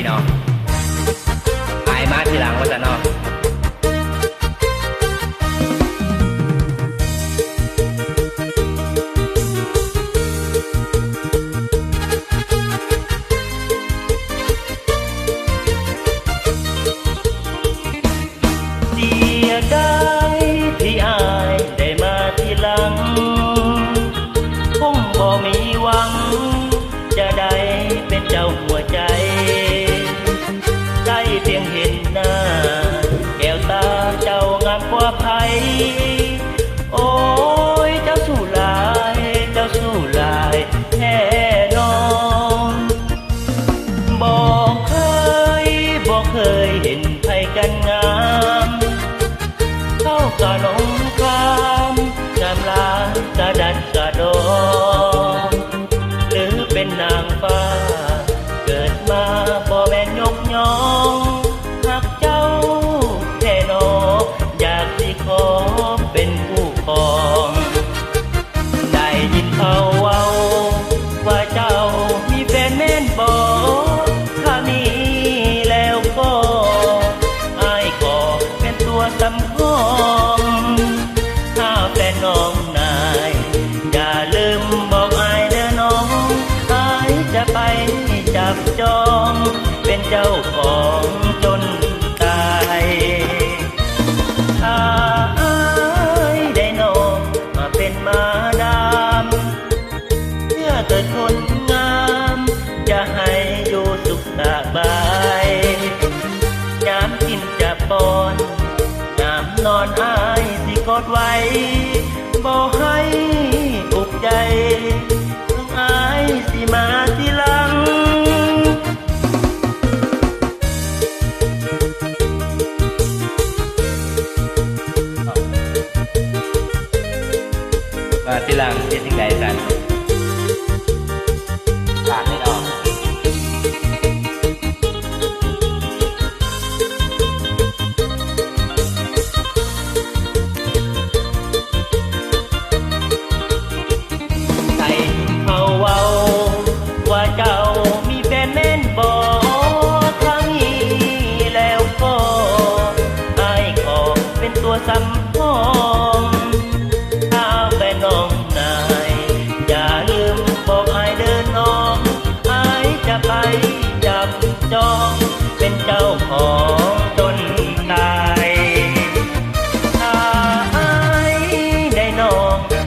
ดีเนาะอายมาทีหลังว่าจะเนาะเสียดายที่อายได้มาทีหลังคงบ่มีหวัง กะนงคำจำลากระดัดกระดองหรือเป็นนาง เป็นเจ้าของจนตายถ้าอายได้นองมาเป็นมาดามเพื่อเกิดคนงาม จะให้อยู่สุขสบายยามกินจะปอนยามนอนอายสิกดไว้บ่ให้ มาทีหลังเฮ็ดจังไดกันฝากให้เนาะใส่เขาเว้าว่าเจ้ามีแฟนแม่นบ่ครั้งนี้แล้วก็อายขอเป็นตัวสำ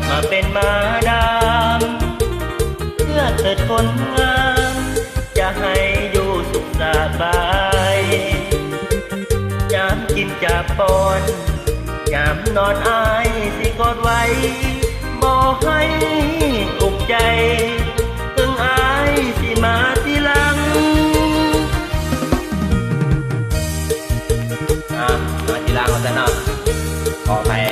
มาเป็นมาดาม เพื่อเกิดคนงาม จะให้อยู่สุขสบายยามกินจะปอนยามนอนอายสิกอดไว้บ่ให้อุกใจเพิ่งอายสิมาทีหลังอะมาทีหลังแล้วนะขอไป